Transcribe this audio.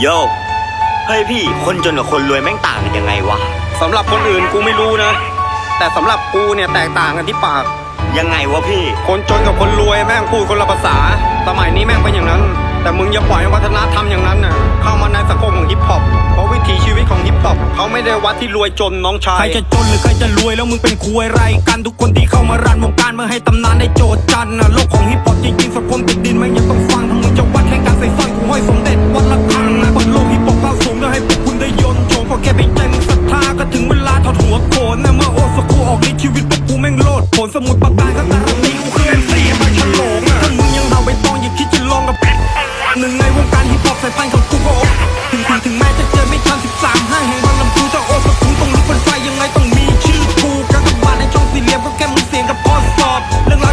โยเฮ้ยพี่ คนจนกับคนรวยแม่งต่างกันยังไงวะ สำหรับคนอื่นกูไม่รู้นะ แต่สำหรับกูเนี่ยแตกต่างกันที่ปาก ยังไงวะพี่ คนจนกับคนรวยแม่งพูดคนละภาษา สมัยนี้แม่งเป็นอย่างนั้น แต่มึงอย่าปล่อยให้วัฒนธรรมอย่างนั้นน่ะเข้ามาในสังคมของฮิปฮอปเพราะวิถีชีวิตของฮิปฮอปเขาไม่ได้วัดที่รวยจนน้องชาย ใครจะจนหรือใครจะรวยแล้วมึงเป็นคุยไรกันทุกคนที่เข้ามารันวงการเมื่อให้ตำนานได้โจทย์จันนะโลก lưng